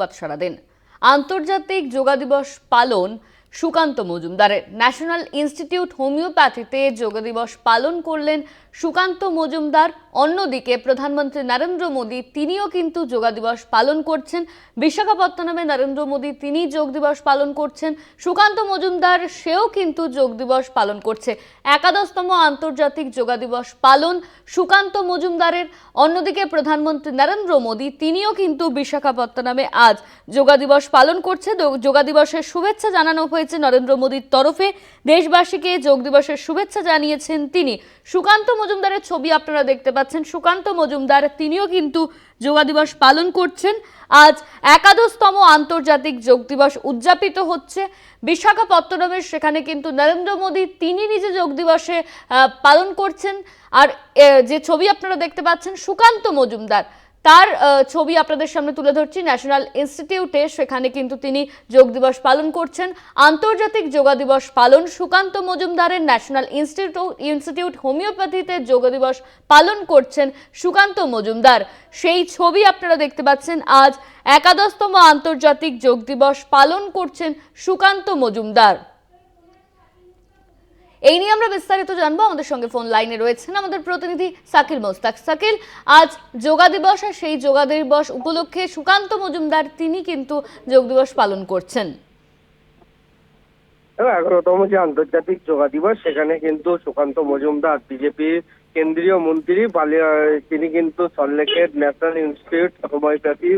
করছে সারা দিন। আন্তর্জাতিক যোগা দিবস পালন সুকান্ত মজুমদারের। ন্যাশনাল ইনস্টিটিউট হোমিওপ্যাথিতে যোগ দিবস পালন করলেন সুকান্ত মজুমদার। অন্যদিকে প্রধানমন্ত্রী নরেন্দ্র মোদী, তিনিও কিন্তু যোগা দিবস পালন করছেন। বিশাখাপত্তনমে নরেন্দ্র মোদী, তিনি যোগ দিবস পালন করছেন। সুকান্ত মজুমদার, সেও কিন্তু যোগ দিবস পালন করছে। একাদশতম আন্তর্জাতিক যোগা দিবস পালন সুকান্ত মজুমদারের। অন্যদিকে প্রধানমন্ত্রী নরেন্দ্র মোদী, তিনিও কিন্তু বিশাখাপত্তনমে আজ যোগা দিবস পালন করছে। যোগা দিবসের শুভেচ্ছা জানানো হয়েছে। নরেন্দ্র মোদীর তরফে। দেশবাসীকে যোগ দিবসের শুভেচ্ছা জানিয়েছেন তিনি। সুকান্ত মজুমদারের ছবি আপনারা দেখতে পাচ্ছেন। সুকান্ত মজুমদার, তিনিও কিন্তু যোগা দিবস পালন করছেন। আজ একাদশতম আন্তর্জাতিক যোগ দিবস উদযাপিত হচ্ছে। বিশাখাপত্তনমের সেখানে কিন্তু নরেন্দ্র মোদী, তিনি নিজে যোগ দিবসে পালন করছেন। আর যে ছবি আপনারা দেখতে পাচ্ছেন, সুকান্ত মজুমদার। তার ছবি আপনাদের সামনে তুলে ধরছি। ন্যাশনাল ইনস্টিটিউটে সেখানে কিন্তু তিনি যোগ দিবস পালন করছেন। আন্তর্জাতিক যোগা দিবস পালন সুকান্ত মজুমদারের ন্যাশনাল ইনস্টিটিউট ইনস্টিটিউট হোমিওপ্যাথিতে যোগ দিবস পালন করছেন সুকান্ত মজুমদার। সেই ছবি আপনারা দেখতে পাচ্ছেন, আজ একাদশতম আন্তর্জাতিক যোগ দিবস পালন করছেন সুকান্ত মজুমদার। এই নিয়ে আমরা বিস্তারিত জানব। আমাদের সঙ্গে ফোন লাইনে রয়েছেন আমাদের প্রতিনিধি সাকিল মোস্তাক। সাকিল, আজ যোগা দিবস আর সেই যোগা দিবস উপলক্ষে সুকান্ত মজুমদার, তিনি কিন্তু যোগ দিবস পালন করছেন। এগারোতম যে আন্তর্জাতিক যোগা দিবস, সেখানে কিন্তু সুকান্ত মজুমদার, বিজেপির কেন্দ্রীয় মন্ত্রী তিনি কিন্তু সল্লেকের ন্যাশনাল ইনস্টিটিউট হোমিওপ্যাথি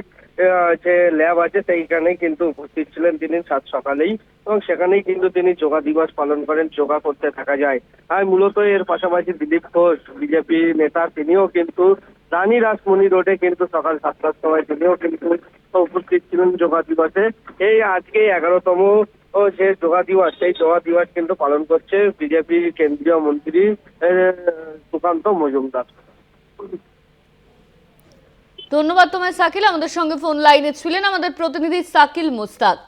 যে ল্যাব আছে সেইখানে কিন্তু উপস্থিত ছিলেন তিনি সাত সকালেই এবং সেখানেই কিন্তু তিনি যোগা দিবস পালন করেন, যোগা করতে থাকা যায়। আর মূলত এর পাশাপাশি দিলীপ ঘোষ, বিজেপি নেতা, তিনিও কিন্তু রানী রাসমণি রোডে কিন্তু সকাল সাতটার সময় তিনিও কিন্তু উপস্থিত ছিলেন যোগা দিবসে। এই আজকে এগারোতম যে যোগা দিবস, সেই যোগা দিবস কিন্তু পালন করছে বিজেপি কেন্দ্রীয় মন্ত্রী সুকান্ত মজুমদার। ধন্যবাদ তোমায় সাকিল। আমাদের সঙ্গে ফোন লাইনে ছিলেন আমাদের প্রতিনিধি সাকিল মোস্তাক